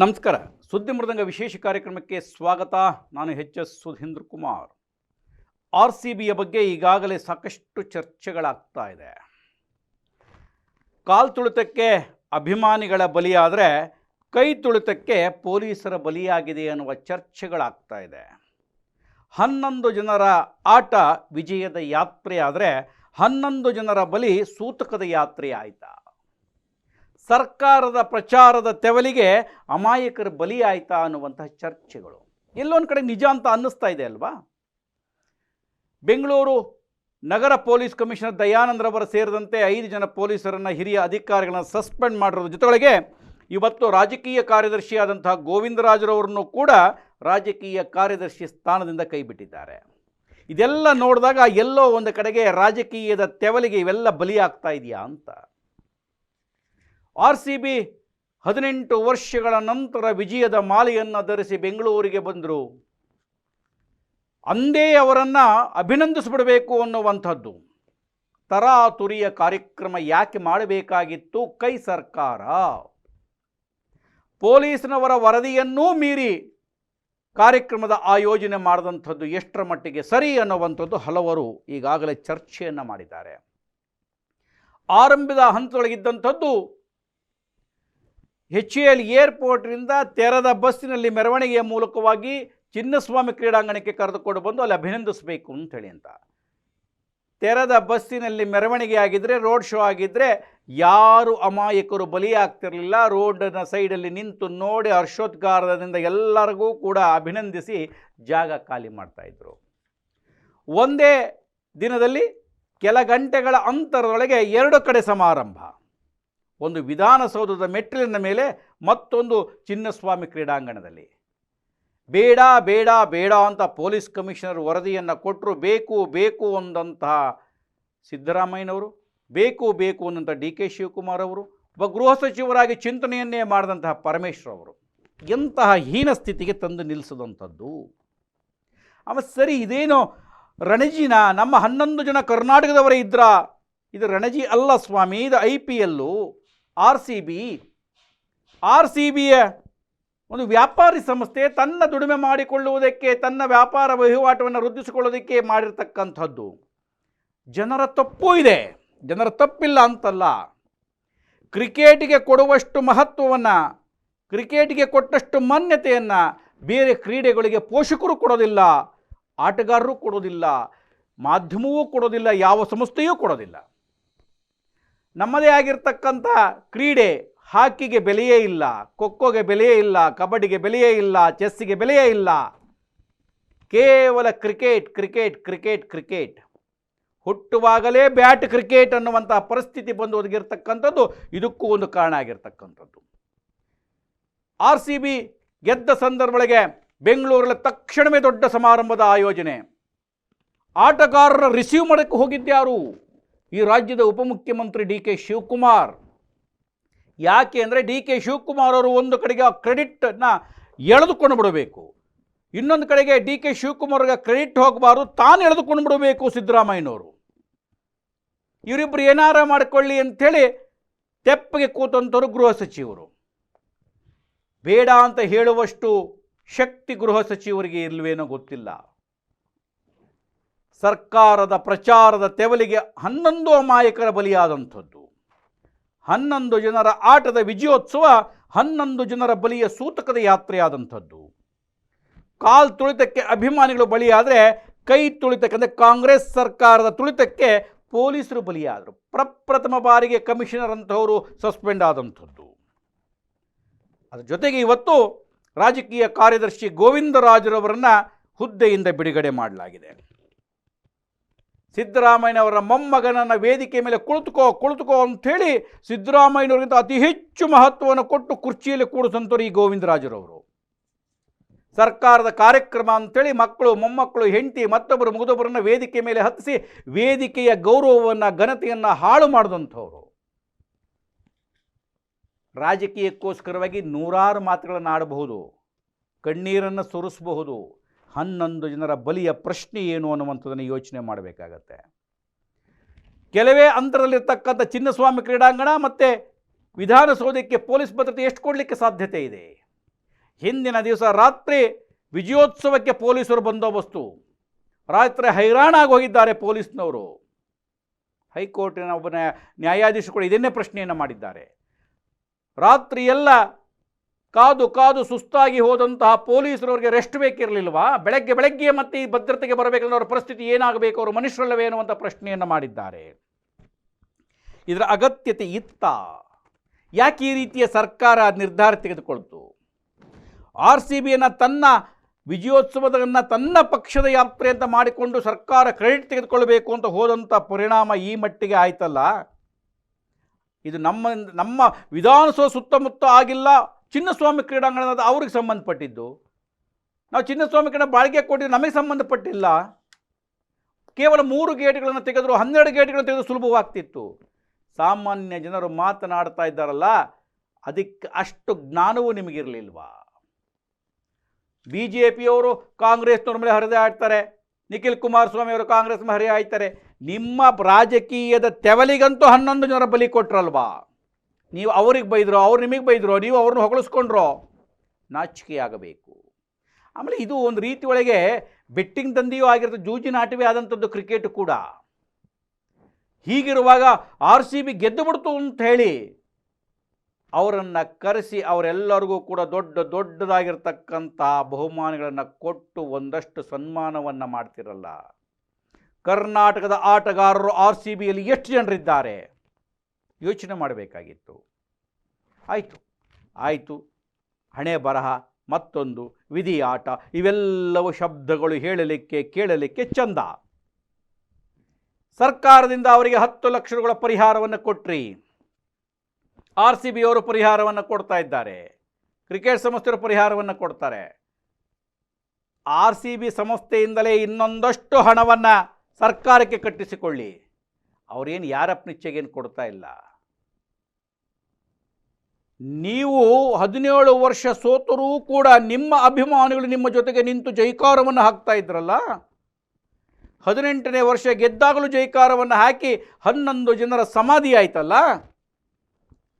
ನಮಸ್ಕಾರ. ಸುದ್ದಿ ಮೃದಂಗ ವಿಶೇಷ ಕಾರ್ಯಕ್ರಮಕ್ಕೆ ಸ್ವಾಗತ. ನಾನು H S Sudhindra Kumar. R C ಬಿಯ ಬಗ್ಗೆ ಈಗಾಗಲೇ ಸಾಕಷ್ಟು ಚರ್ಚೆಗಳಾಗ್ತಾ ಇದೆ. ಕಾಲು ತುಳಿತಕ್ಕೆ ಅಭಿಮಾನಿಗಳ ಬಲಿಯಾದರೆ ಕೈ ತುಳಿತಕ್ಕೆ ಪೊಲೀಸರ ಬಲಿಯಾಗಿದೆ ಅನ್ನುವ ಚರ್ಚೆಗಳಾಗ್ತಾ ಇದೆ. ಹನ್ನೊಂದು ಜನರ ಆಟ ವಿಜಯದ ಯಾತ್ರೆ ಆದರೆ ಹನ್ನೊಂದು ಜನರ ಬಲಿ ಸೂತಕದ ಯಾತ್ರೆ ಆಯಿತಾ? ಸರ್ಕಾರದ ಪ್ರಚಾರದ ತೆವಲಿಗೆ ಅಮಾಯಕರ ಬಲಿ ಆಯ್ತಾ ಅನ್ನುವಂತಹ ಚರ್ಚೆಗಳು. ಎಲ್ಲೊಂದು ಕಡೆ ನಿಜ ಅಂತ ಅನ್ನಿಸ್ತಾ ಇದೆ ಅಲ್ವಾ? ಬೆಂಗಳೂರು ನಗರ ಪೊಲೀಸ್ ಕಮಿಷನರ್ ದಯಾನಂದ್ರವರ ಸೇರಿದಂತೆ ಐದು ಜನ ಪೊಲೀಸರನ್ನು ಹಿರಿಯ ಅಧಿಕಾರಿಗಳನ್ನ ಸಸ್ಪೆಂಡ್ ಮಾಡಿರೋದ್ರ ಜೊತೆಗೆ ಇವತ್ತು ರಾಜಕೀಯ ಕಾರ್ಯದರ್ಶಿಯಾದಂತಹ ಗೋವಿಂದರಾಜರವರನ್ನು ಕೂಡ ರಾಜಕೀಯ ಕಾರ್ಯದರ್ಶಿ ಸ್ಥಾನದಿಂದ ಕೈಬಿಟ್ಟಿದ್ದಾರೆ ಇದೆಲ್ಲ ನೋಡಿದಾಗ ಎಲ್ಲೋ ಒಂದು ಕಡೆಗೆ ರಾಜಕೀಯದ ತೆವಲಿಗೆ ಇವೆಲ್ಲ ಬಲಿಯಾಗ್ತಾ ಇದೆಯಾ ಅಂತ. ಆರ್ ಸಿ ಬಿ ಹದಿನೆಂಟು ವರ್ಷಗಳ ನಂತರ ವಿಜಯದ ಮಾಲೆಯನ್ನು ಧರಿಸಿ ಬೆಂಗಳೂರಿಗೆ ಬಂದರು. ಅಂದೇ ಅವರನ್ನು ಅಭಿನಂದಿಸ್ಬಿಡಬೇಕು ಅನ್ನುವಂಥದ್ದು. ತರಾತುರಿಯ ಕಾರ್ಯಕ್ರಮ ಯಾಕೆ ಮಾಡಬೇಕಾಗಿತ್ತು? ಕೈ ಸರ್ಕಾರ. ಪೊಲೀಸ್ನವರ ವರದಿಯನ್ನೂ ಮೀರಿ ಕಾರ್ಯಕ್ರಮದ ಆಯೋಜನೆ ಮಾಡಿದಂಥದ್ದು ಎಷ್ಟರ ಮಟ್ಟಿಗೆ ಸರಿ ಅನ್ನುವಂಥದ್ದು ಹಲವರು ಈಗಾಗಲೇ ಚರ್ಚೆಯನ್ನು ಮಾಡಿದ್ದಾರೆ. ಆರಂಭದ ಹಂತದೊಳಗಿದ್ದಂಥದ್ದು ಎಚ್ ಎಲ್ ಏರ್ಪೋರ್ಟ್ನಿಂದ ತೆರೆದ ಬಸ್ಸಿನಲ್ಲಿ ಮೆರವಣಿಗೆಯ ಮೂಲಕವಾಗಿ ಚಿನ್ನಸ್ವಾಮಿ ಕ್ರೀಡಾಂಗಣಕ್ಕೆ ಕರೆದುಕೊಂಡು ಬಂದು ಅಲ್ಲಿ ಅಭಿನಂದಿಸಬೇಕು ಅಂತೇಳಿ ಅಂತ. ತೆರೆದ ಬಸ್ಸಿನಲ್ಲಿ ಮೆರವಣಿಗೆ ಆಗಿದ್ದರೆ ರೋಡ್ ಶೋ ಆಗಿದ್ದರೆ ಯಾರು ಅಮಾಯಕರು ಬಲಿಯಾಗ್ತಿರಲಿಲ್ಲ. ರೋಡಿನ ಸೈಡಲ್ಲಿ ನಿಂತು ನೋಡಿ ಹರ್ಷೋದ್ಗಾರದಿಂದ ಎಲ್ಲರಿಗೂ ಕೂಡ ಅಭಿನಂದಿಸಿ ಜಾಗ ಖಾಲಿ ಮಾಡ್ತಾಯಿದ್ರು ಒಂದೇ ದಿನದಲ್ಲಿ ಕೆಲ ಗಂಟೆಗಳ ಅಂತರದೊಳಗೆ ಎರಡು ಕಡೆ ಸಮಾರಂಭ. ಒಂದು ವಿಧಾನಸೌಧದ ಮೆಟ್ಟಿಲಿನ ಮೇಲೆ ಮತ್ತೊಂದು ಚಿನ್ನಸ್ವಾಮಿ ಕ್ರೀಡಾಂಗಣದಲ್ಲಿ. ಬೇಡ ಬೇಡ ಬೇಡ ಅಂತ ಪೊಲೀಸ್ ಕಮಿಷನರ್ ವರದಿಯನ್ನು ಕೊಟ್ಟರು ಬೇಕು ಬೇಕು ಅಂದಂತಹ ಸಿದ್ದರಾಮಯ್ಯನವರು, ಬೇಕು ಬೇಕು ಅನ್ನಂಥ ಡಿ ಕೆ ಶಿವಕುಮಾರ್ ಅವರು, ಒಬ್ಬ ಗೃಹ ಸಚಿವರಾಗಿ ಚಿಂತನೆಯನ್ನೇ ಮಾಡಿದಂತಹ ಪರಮೇಶ್ವರ್ ಅವರು. ಎಂತಹ ಹೀನ ಸ್ಥಿತಿಗೆ ತಂದು ನಿಲ್ಲಿಸಿದಂಥದ್ದು. ಅವ ಸರಿ ಇದೇನೋ ರಣಜಿನ, ನಮ್ಮ ಹನ್ನೊಂದು ಜನ ಕರ್ನಾಟಕದವರೇ ಇದ್ರ? ಇದು ರಣಜಿ ಅಲ್ಲ ಸ್ವಾಮಿ, ಇದು I P L. R C B R C ಬಿಯ ಒಂದು ವ್ಯಾಪಾರಿ ಸಂಸ್ಥೆ ತನ್ನ ದುಡಿಮೆ ಮಾಡಿಕೊಳ್ಳುವುದಕ್ಕೆ, ತನ್ನ ವ್ಯಾಪಾರ ವಹಿವಾಟವನ್ನು ವೃದ್ಧಿಸಿಕೊಳ್ಳೋದಕ್ಕೆ ಮಾಡಿರ್ತಕ್ಕಂಥದ್ದು. ಜನರ ತಪ್ಪು ಇದೆ. ಜನರ ತಪ್ಪಿಲ್ಲ ಅಂತಲ್ಲ. ಕ್ರಿಕೆಟಿಗೆ ಕೊಡುವಷ್ಟು ಮಹತ್ವವನ್ನು, ಕ್ರಿಕೆಟಿಗೆ ಕೊಟ್ಟಷ್ಟು ಮಾನ್ಯತೆಯನ್ನು ಬೇರೆ ಕ್ರೀಡೆಗಳಿಗೆ ಪೋಷಕರು ಕೊಡೋದಿಲ್ಲ, ಆಟಗಾರರು ಕೊಡೋದಿಲ್ಲ, ಮಾಧ್ಯಮವೂ ಕೊಡೋದಿಲ್ಲ, ಯಾವ ಸಂಸ್ಥೆಯೂ ಕೊಡೋದಿಲ್ಲ. ನಮ್ಮದೇ ಆಗಿರ್ತಕ್ಕಂಥ ಕ್ರೀಡೆ ಹಾಕಿಗೆ ಬೆಲೆಯೇ ಇಲ್ಲ, ಖೋಖೋಗೆ ಬೆಲೆಯೇ ಇಲ್ಲ, ಕಬಡ್ಡಿಗೆ ಬೆಲೆಯೇ ಇಲ್ಲ, ಚೆಸ್ಸಿಗೆ ಬೆಲೆಯೇ ಇಲ್ಲ. ಕೇವಲ ಕ್ರಿಕೆಟ್ ಕ್ರಿಕೆಟ್ ಕ್ರಿಕೆಟ್ ಕ್ರಿಕೆಟ್. ಹುಟ್ಟುವಾಗಲೇ ಬ್ಯಾಟ್ ಕ್ರಿಕೆಟ್ ಅನ್ನುವಂತಹ ಪರಿಸ್ಥಿತಿ ಬಂದು ಒದಗಿರ್ತಕ್ಕಂಥದ್ದು ಇದಕ್ಕೂ ಒಂದು ಕಾರಣ ಆಗಿರ್ತಕ್ಕಂಥದ್ದು. ಆರ್ ಸಿ ಬಿ ಗೆದ್ದ ಸಂದರ್ಭಗಳಿಗೆ ಬೆಂಗಳೂರಲ್ಲಿ ತಕ್ಷಣವೇ ದೊಡ್ಡ ಸಮಾರಂಭದ ಆಯೋಜನೆ. ಆಟಗಾರರ ರಿಸೀವ್ ಮಾಡೋಕ್ಕೆ ಹೋಗಿದ್ದ್ಯಾರು ಈ ರಾಜ್ಯದ ಉಪಮುಖ್ಯಮಂತ್ರಿ ಡಿ ಕೆ ಶಿವಕುಮಾರ್. ಯಾಕೆ ಅಂದರೆ ಡಿ ಕೆ ಶಿವಕುಮಾರ್ ಅವರು ಒಂದು ಕಡೆಗೆ ಆ ಕ್ರೆಡಿಟನ್ನು ಎಳೆದುಕೊಂಡು ಬಿಡಬೇಕು. ಇನ್ನೊಂದು ಕಡೆಗೆ ಡಿ ಕೆ ಶಿವಕುಮಾರ್ಗೆ ಕ್ರೆಡಿಟ್ ಹೋಗಬಾರ್ದು, ತಾನು ಎಳೆದುಕೊಂಡು ಬಿಡಬೇಕು ಸಿದ್ದರಾಮಯ್ಯನವರು. ಇವರಿಬ್ಬರು ಏನಾರ ಮಾಡಿಕೊಳ್ಳಿ ಅಂಥೇಳಿ ತೆಪ್ಪಗೆ ಕೂತಂಥವ್ರು ಗೃಹ ಸಚಿವರು. ಬೇಡ ಅಂತ ಹೇಳುವಷ್ಟು ಶಕ್ತಿ ಗೃಹ ಸಚಿವರಿಗೆ ಇಲ್ವೇನೋ ಗೊತ್ತಿಲ್ಲ. ಸರ್ಕಾರದ ಪ್ರಚಾರದ ತೆವಲಿಗೆ ಹನ್ನೊಂದು ಅಮಾಯಕರ ಬಲಿಯಾದಂಥದ್ದು. ಹನ್ನೊಂದು ಜನರ ಆಟದ ವಿಜಯೋತ್ಸವ ಹನ್ನೊಂದು ಜನರ ಬಲಿಯ ಸೂತಕದ ಯಾತ್ರೆಯಾದಂಥದ್ದು. ಕಾಲ್ ತುಳಿತಕ್ಕೆ ಅಭಿಮಾನಿಗಳು ಬಲಿಯಾದರೆ ಕೈ ತುಳಿತಕ್ಕೆ ಅಂದರೆ ಕಾಂಗ್ರೆಸ್ ಸರ್ಕಾರದ ತುಳಿತಕ್ಕೆ ಪೊಲೀಸರು ಬಲಿಯಾದರು. ಪ್ರಪ್ರಥಮ ಬಾರಿಗೆ ಕಮಿಷನರ್ ಅಂತವರು ಸಸ್ಪೆಂಡ್ ಆದಂಥದ್ದು. ಅದರ ಜೊತೆಗೆ ಇವತ್ತು ರಾಜಕೀಯ ಕಾರ್ಯದರ್ಶಿ ಗೋವಿಂದರಾಜರವರನ್ನು ಹುದ್ದೆಯಿಂದ ಬಿಡುಗಡೆ ಮಾಡಲಾಗಿದೆ. ಸಿದ್ದರಾಮಯ್ಯನವರ ಮೊಮ್ಮಗನನ್ನು ವೇದಿಕೆ ಮೇಲೆ ಕುಳಿತುಕೋ ಕುಳಿತುಕೋ ಅಂಥೇಳಿ ಸಿದ್ದರಾಮಯ್ಯನವರಿಗಿಂತ ಅತಿ ಹೆಚ್ಚು ಮಹತ್ವವನ್ನು ಕೊಟ್ಟು ಕುರ್ಚಿಯಲ್ಲಿ ಕೂಡಿಸಂತವರು ಈ ಗೋವಿಂದರಾಜರವರು. ಸರ್ಕಾರದ ಕಾರ್ಯಕ್ರಮ ಅಂಥೇಳಿ ಮಕ್ಕಳು, ಮೊಮ್ಮಕ್ಕಳು, ಹೆಂಡತಿ, ಮತ್ತೊಬ್ಬರು ಮುಗಿದೊಬ್ಬರನ್ನು ವೇದಿಕೆ ಮೇಲೆ ಹತ್ತಿಸಿ ವೇದಿಕೆಯ ಗೌರವವನ್ನು, ಘನತೆಯನ್ನು ಹಾಳು ಮಾಡಿದಂಥವ್ರು. ರಾಜಕೀಯಕ್ಕೋಸ್ಕರವಾಗಿ ನೂರಾರು ಮಾತುಗಳನ್ನು ಆಡಬಹುದು, ಕಣ್ಣೀರನ್ನು ಸುರಿಸಬಹುದು ಹನ್ನೊಂದು ಜನರ ಬಲಿಯ ಪ್ರಶ್ನೆ ಏನು ಅನ್ನುವಂಥದ್ದನ್ನು ಯೋಚನೆ ಮಾಡಬೇಕಾಗತ್ತೆ. ಕೆಲವೇ ಅಂತರದಲ್ಲಿರ್ತಕ್ಕಂಥ ಚಿನ್ನಸ್ವಾಮಿ ಕ್ರೀಡಾಂಗಣ ಮತ್ತು ವಿಧಾನಸೌಧಕ್ಕೆ ಪೊಲೀಸ್ ಭದ್ರತೆ ಎಷ್ಟು ಕೊಡಲಿಕ್ಕೆ ಸಾಧ್ಯತೆ ಇದೆ? ಹಿಂದಿನ ದಿವಸ ರಾತ್ರಿ ವಿಜಯೋತ್ಸವಕ್ಕೆ ಪೊಲೀಸರು ಬಂದೋಬಸ್ತು. ರಾತ್ರಿ ಹೈರಾಣಾಗಿ ಹೋಗಿದ್ದಾರೆ ಪೊಲೀಸ್ನವರು. ಹೈಕೋರ್ಟಿನ ಒಬ್ಬ ನ್ಯಾಯಾಧೀಶಗಳು ಇದನ್ನೇ ಪ್ರಶ್ನೆಯನ್ನು ಮಾಡಿದ್ದಾರೆ. ರಾತ್ರಿ ಎಲ್ಲ ಕಾದು ಕಾದು ಸುಸ್ತಾಗಿ ಹೋದಂತಹ ಪೊಲೀಸರವರಿಗೆ ರೆಸ್ಟ್ ಬೇಕಿರಲಿಲ್ವಾ? ಬೆಳಗ್ಗೆ ಬೆಳಗ್ಗೆ ಮತ್ತೆ ಈ ಭದ್ರತೆಗೆ ಬರಬೇಕಂದ್ರೆ ಅವರ ಪರಿಸ್ಥಿತಿ ಏನಾಗಬೇಕು? ಅವರು ಮನುಷ್ಯರಲ್ಲವೇ ಅನ್ನುವಂಥ ಪ್ರಶ್ನೆಯನ್ನು ಮಾಡಿದ್ದಾರೆ. ಇದರ ಅಗತ್ಯತೆ ಇತ್ತ? ಯಾಕೆ ಈ ರೀತಿಯ ಸರ್ಕಾರ ನಿರ್ಧಾರ ತೆಗೆದುಕೊಳ್ತು? ಆರ್ ಸಿ ಬಿಯನ್ನು ತನ್ನ ವಿಜಯೋತ್ಸವದನ್ನು ತನ್ನ ಪಕ್ಷದ ಯಾತ್ರೆ ಅಂತ ಮಾಡಿಕೊಂಡು ಸರ್ಕಾರ ಕ್ರೆಡಿಟ್ ತೆಗೆದುಕೊಳ್ಬೇಕು ಅಂತ ಹೋದಂಥ ಪರಿಣಾಮ ಈ ಮಟ್ಟಿಗೆ ಆಯ್ತಲ್ಲ? ಇದು ನಮ್ಮ ನಮ್ಮ ವಿಧಾನಸೌಧ ಸುತ್ತಮುತ್ತ ಆಗಿಲ್ಲ ಚಿನ್ನಸ್ವಾಮಿ ಕ್ರೀಡಾಂಗಣದ ಅವ್ರಿಗೆ ಸಂಬಂಧಪಟ್ಟಿದ್ದು. ನಾವು ಚಿನ್ನಸ್ವಾಮಿ ಕ್ರೀಡಾ ಬಾಳಿಗೆ ಕೊಟ್ಟಿದ್ದು ನಮಗೆ ಸಂಬಂಧಪಟ್ಟಿಲ್ಲ. ಕೇವಲ ಮೂರು ಗೇಟ್ಗಳನ್ನು ತೆಗೆದ್ರು ಹನ್ನೆರಡು ಗೇಟ್ಗಳನ್ನು ತೆಗೆದು ಸುಲಭವಾಗ್ತಿತ್ತು. ಸಾಮಾನ್ಯ ಜನರು ಮಾತನಾಡ್ತಾ ಇದ್ದಾರಲ್ಲ, ಅದಕ್ಕೆ ಅಷ್ಟು ಜ್ಞಾನವೂ ನಿಮಗಿರಲಿಲ್ವಾ? ಬಿ ಜೆ ಪಿಯವರು ಕಾಂಗ್ರೆಸ್ನವ್ರ ಮೇಲೆ ಹರಿದೇ ಆಡ್ತಾರೆ ನಿಖಿಲ್ ಕುಮಾರಸ್ವಾಮಿ ಅವರು ಕಾಂಗ್ರೆಸ್ ಮೇಲೆ ಹರಿಯಾಯ್ತಾರೆ. ನಿಮ್ಮ ರಾಜಕೀಯದ ತೆವಲಿಗಂತೂ ಹನ್ನೊಂದು ಜನರ ಬಲಿ ಕೊಟ್ರಲ್ವಾ? ನೀವು ಅವ್ರಿಗೆ ಬೈದ್ರೋ, ಅವ್ರು ನಿಮಗೆ ಬೈದ್ರೋ, ನೀವು ಅವ್ರನ್ನ ಹೊಗಳಿಸ್ಕೊಂಡ್ರೋ, ನಾಚಿಕೆಯಾಗಬೇಕು. ಆಮೇಲೆ ಇದು ಒಂದು ರೀತಿ ಒಳಗೆ ಬೆಟ್ಟಿಂಗ್ ದಂಧೆಯೂ ಆಗಿರೋದು ಜೂಜಿನ ಆಟವೇ ಆದಂಥದ್ದು ಕ್ರಿಕೆಟ್ ಕೂಡ. ಹೀಗಿರುವಾಗ ಆರ್ ಸಿ ಬಿ ಗೆದ್ದು ಬಿಡ್ತು ಅಂತ ಹೇಳಿ ಅವರನ್ನು ಕರೆಸಿ ಅವರೆಲ್ಲರಿಗೂ ಕೂಡ ದೊಡ್ಡ ದೊಡ್ಡದಾಗಿರ್ತಕ್ಕಂಥ ಬಹುಮಾನಗಳನ್ನು ಕೊಟ್ಟು ಒಂದಷ್ಟು ಸನ್ಮಾನವನ್ನು ಮಾಡ್ತಿರಲ್ಲ. ಕರ್ನಾಟಕದ ಆಟಗಾರರು ಆರ್ ಸಿ ಬಿಯಲ್ಲಿ ಎಷ್ಟು ಜನರಿದ್ದಾರೆ? ಯೋಚನೆ ಮಾಡಬೇಕಾಗಿತ್ತು. ಆಯಿತು. ಆಯಿತು. ಹಣೆ ಬರಹ, ಮತ್ತೊಂದು ವಿಧಿ ಆಟ, ಇವೆಲ್ಲವೂ ಶಬ್ದಗಳು ಹೇಳಲಿಕ್ಕೆ, ಕೇಳಲಿಕ್ಕೆ ಚಂದ. ಸರ್ಕಾರದಿಂದ ಅವರಿಗೆ ಹತ್ತು ಲಕ್ಷ ರೂಪಾಯಿ ಪರಿಹಾರವನ್ನು ಕೊಟ್ರಿ. ಆರ್ ಸಿ ಬಿಯವರು ಪರಿಹಾರವನ್ನು ಕೊಡ್ತಾ ಇದ್ದಾರೆ. ಕ್ರಿಕೆಟ್ ಸಂಸ್ಥೆಯವರು ಪರಿಹಾರವನ್ನು ಕೊಡ್ತಾರೆ. ಆರ್ ಸಿ ಬಿ ಸಂಸ್ಥೆಯಿಂದಲೇ ಇನ್ನೊಂದಷ್ಟು ಹಣವನ್ನು ಸರ್ಕಾರಕ್ಕೆ ಕಟ್ಟಿಸಿಕೊಳ್ಳಿ. ಅವರೇನು ಯಾರಪ್ಪ ನಿಚ್ಚೆಗೇನು ಕೊಡ್ತಾ ಇಲ್ಲ. ನೀವು ಹದಿನೇಳು ವರ್ಷ ಸೋತರೂ ಕೂಡ ನಿಮ್ಮ ಅಭಿಮಾನಿಗಳು ನಿಮ್ಮ ಜೊತೆಗೆ ನಿಂತು ಜೈಕಾರವನ್ನು ಹಾಕ್ತಾ ಇದ್ರಲ್ಲ? ಹದಿನೆಂಟನೇ ವರ್ಷ ಗೆದ್ದಾಗಲೂ ಜೈಕಾರವನ್ನು ಹಾಕಿ ಹನ್ನೊಂದು ಜನರ ಸಮಾಧಿ ಆಯ್ತಲ್ಲ?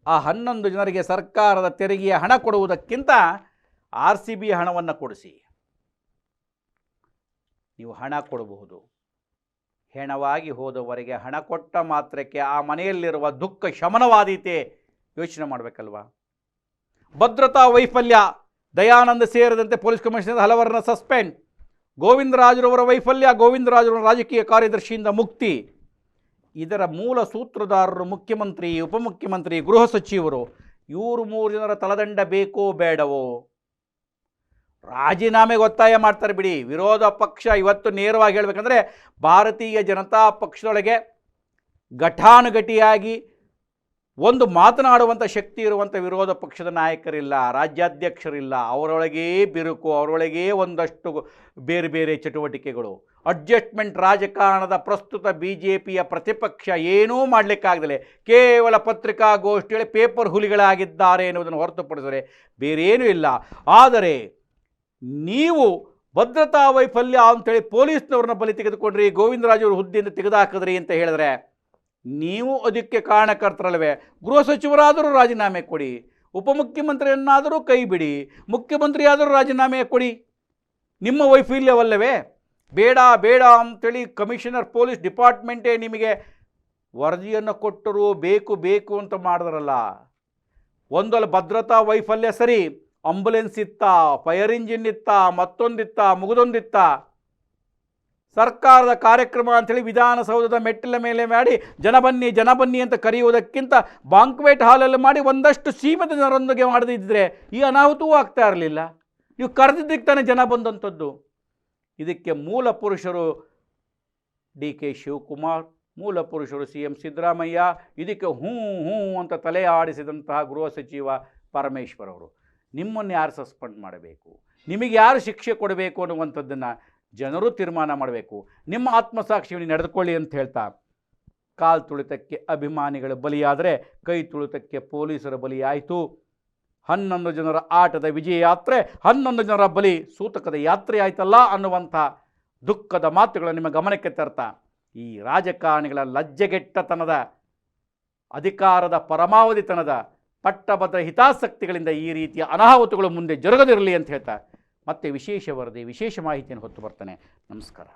ಆ ಹನ್ನೊಂದು ಜನರಿಗೆ ಸರ್ಕಾರದ ತೆರಿಗೆಯ ಹಣ ಕೊಡುವುದಕ್ಕಿಂತ ಆರ್ ಸಿ ಬಿ ಹಣವನ್ನು ಕೊಡಿಸಿ. ನೀವು ಹಣ ಕೊಡಬಹುದು. ಹೆಣವಾಗಿ ಹೋದವರಿಗೆ ಹಣ ಕೊಟ್ಟ ಮಾತ್ರಕ್ಕೆ ಆ ಮನೆಯಲ್ಲಿರುವ ದುಃಖ ಶಮನವಾದೀತೆ. ಯೋಚನೆ ಮಾಡಬೇಕಲ್ವಾ? ಭದ್ರತಾ ವೈಫಲ್ಯ, ದಯಾನಂದ ಸೇರಿದಂತೆ ಪೊಲೀಸ್ ಕಮಿಷನರ್ ಹಲವರನ್ನ ಸಸ್ಪೆಂಡ್. ಗೋವಿಂದರಾಜರವರ ವೈಫಲ್ಯ, ಗೋವಿಂದರಾಜರವರ ರಾಜಕೀಯ ಕಾರ್ಯದರ್ಶಿಯಿಂದ ಮುಕ್ತಿ. ಇದರ ಮೂಲ ಸೂತ್ರಧಾರರು ಮುಖ್ಯಮಂತ್ರಿ, ಉಪಮುಖ್ಯಮಂತ್ರಿ, ಗೃಹ ಸಚಿವರು, ಇವರು ಮೂರು ಜನರ ತಲದಂಡ ಬೇಕೋ ಬೇಡವೋ? ರಾಜೀನಾಮೆಗೆ ಒತ್ತಾಯ ಮಾಡ್ತಾರೆ ಬಿಡಿ. ವಿರೋಧ ಪಕ್ಷ ಇವತ್ತು ನೇರವಾಗಿ ಹೇಳಬೇಕಂದ್ರೆ ಭಾರತೀಯ ಜನತಾ ಪಕ್ಷದೊಳಗೆ ಘಟಾನುಘಟಿಯಾಗಿ ಒಂದು ಮಾತನಾಡುವಂಥ ಶಕ್ತಿ ಇರುವಂಥ ವಿರೋಧ ಪಕ್ಷದ ನಾಯಕರಿಲ್ಲ, ರಾಜ್ಯಾಧ್ಯಕ್ಷರಿಲ್ಲ, ಅವರೊಳಗೇ ಬಿರುಕು, ಅವರೊಳಗೇ ಒಂದಷ್ಟು ಬೇರೆ ಬೇರೆ ಚಟುವಟಿಕೆಗಳು. ಅಡ್ಜಸ್ಟ್ಮೆಂಟ್ ರಾಜಕಾರಣದ ಪ್ರಸ್ತುತ ಬಿ ಜೆ ಪಿಯ ಪ್ರತಿಪಕ್ಷ ಏನೂ ಮಾಡಲಿಕ್ಕಾಗದಲ್ಲೇ. ಕೇವಲ ಪತ್ರಿಕಾಗೋಷ್ಠಿಯಲ್ಲಿ ಪೇಪರ್ ಹುಲಿಗಳಾಗಿದ್ದಾರೆ ಎನ್ನುವುದನ್ನು ಹೊರತುಪಡಿಸಿದರೆ ಬೇರೇನೂ ಇಲ್ಲ. ಆದರೆ ನೀವು ಭದ್ರತಾ ವೈಫಲ್ಯ ಅಂತೇಳಿ ಪೊಲೀಸ್ನವ್ರನ್ನ ಬಲಿ ತೆಗೆದುಕೊಂಡ್ರಿ, ಗೋವಿಂದರಾಜು ಹುದ್ದೆಯಿಂದ ತೆಗೆದುಹಾಕಿದ್ರಿ ಅಂತ ಹೇಳಿದ್ರೆ ನೀವು ಅದಕ್ಕೆ ಕಾರಣಕರ್ತರಲ್ವೇ ಗೃಹ ಸಚಿವರಾದರೂ ರಾಜೀನಾಮೆ ಕೊಡಿ. ಉಪಮುಖ್ಯಮಂತ್ರಿಯನ್ನಾದರೂ ಕೈ ಬಿಡಿ. ಮುಖ್ಯಮಂತ್ರಿಯಾದರೂ ರಾಜೀನಾಮೆ ಕೊಡಿ. ನಿಮ್ಮ ವೈಫಲ್ಯವಲ್ಲವೇ? ಬೇಡ ಬೇಡ ಅಂತೇಳಿ ಕಮಿಷನರ್ ಪೊಲೀಸ್ ಡಿಪಾರ್ಟ್ಮೆಂಟೇ ನಿಮಗೆ ವರದಿಯನ್ನು ಕೊಟ್ಟರು, ಬೇಕು ಬೇಕು ಅಂತ ಮಾಡಿದ್ರಲ್ಲ. ಒಂದಲ್ಲ ಭದ್ರತಾ ವೈಫಲ್ಯ ಸರಿ. ಆಂಬುಲೆನ್ಸ್ ಇತ್ತ, ಫೈರ್ ಇಂಜಿನ್ ಇತ್ತ, ಮತ್ತೊಂದಿತ್ತ, ಮುಗಿದೊಂದಿತ್ತ. ಸರ್ಕಾರದ ಕಾರ್ಯಕ್ರಮ ಅಂಥೇಳಿ ವಿಧಾನಸೌಧದ ಮೆಟ್ಟಿಲ ಮೇಲೆ ಮಾಡಿ, ಜನ ಬನ್ನಿ ಜನ ಬನ್ನಿ ಅಂತ ಕರೆಯುವುದಕ್ಕಿಂತ ಬಾಂಕ್ವೇಟ್ ಹಾಲಲ್ಲಿ ಮಾಡಿ ಒಂದಷ್ಟು ಸೀಮಿತ ಜನರೊಂದಿಗೆ ಮಾಡದಿದ್ದರೆ ಈ ಅನಾಹುತವೂ ಆಗ್ತಾ ಇರಲಿಲ್ಲ. ನೀವು ಕರೆದಿದ್ದಕ್ಕೆ ತಾನೇ ಜನ ಬಂದಂಥದ್ದು. ಇದಕ್ಕೆ ಮೂಲ ಪುರುಷರು ಡಿ ಕೆ ಶಿವಕುಮಾರ್, ಮೂಲ ಪುರುಷರು ಸಿ ಎಂ ಸಿದ್ದರಾಮಯ್ಯ, ಇದಕ್ಕೆ ಹ್ಞೂ ಹ್ಞೂ ಅಂತ ತಲೆ ಆಡಿಸಿದಂತಹ ಗೃಹ ಸಚಿವ ಪರಮೇಶ್ವರ್ ಅವರು. ನಿಮ್ಮನ್ನು ಯಾರು ಸಸ್ಪೆಂಡ್ ಮಾಡಬೇಕು? ನಿಮಗೆ ಯಾರು ಶಿಕ್ಷೆ ಕೊಡಬೇಕು ಅನ್ನುವಂಥದ್ದನ್ನು ಜನರು ತೀರ್ಮಾನ ಮಾಡಬೇಕು. ನಿಮ್ಮ ಆತ್ಮಸಾಕ್ಷಿಯನ್ನು ನಡೆದುಕೊಳ್ಳಿ ಅಂತ ಹೇಳ್ತಾ, ಕಾಲು ತುಳಿತಕ್ಕೆ ಅಭಿಮಾನಿಗಳ ಬಲಿಯಾದರೆ, ಕೈ ತುಳಿತಕ್ಕೆ ಪೊಲೀಸರ ಬಲಿಯಾಯಿತು. ಹನ್ನೊಂದು ಜನರ ಆಟದ ವಿಜಯ ಯಾತ್ರೆ ಹನ್ನೊಂದು ಜನರ ಬಲಿ ಸೂತಕದ ಯಾತ್ರೆ ಆಯ್ತಲ್ಲ ಅನ್ನುವಂಥ ದುಃಖದ ಮಾತುಗಳು ನಿಮ್ಮ ಗಮನಕ್ಕೆ ತರ್ತಾ, ಈ ರಾಜಕಾರಣಿಗಳ ಲಜ್ಜೆಗೆಟ್ಟತನದ, ಅಧಿಕಾರದ ಪರಮಾವಧಿತನದ, ಪಟ್ಟಭದ್ರ ಹಿತಾಸಕ್ತಿಗಳಿಂದ ಈ ರೀತಿಯ ಅನಾಹುತಗಳು ಮುಂದೆ ಜರುಗದಿರಲಿ ಅಂತ ಹೇಳ್ತಾ ಮತ್ತೆ ವಿಶೇಷ ವರದಿ ವಿಶೇಷ ಮಾಹಿತಿಯನ್ನು ಹೊತ್ತು ಬರ್ತಾನೆ. ನಮಸ್ಕಾರ.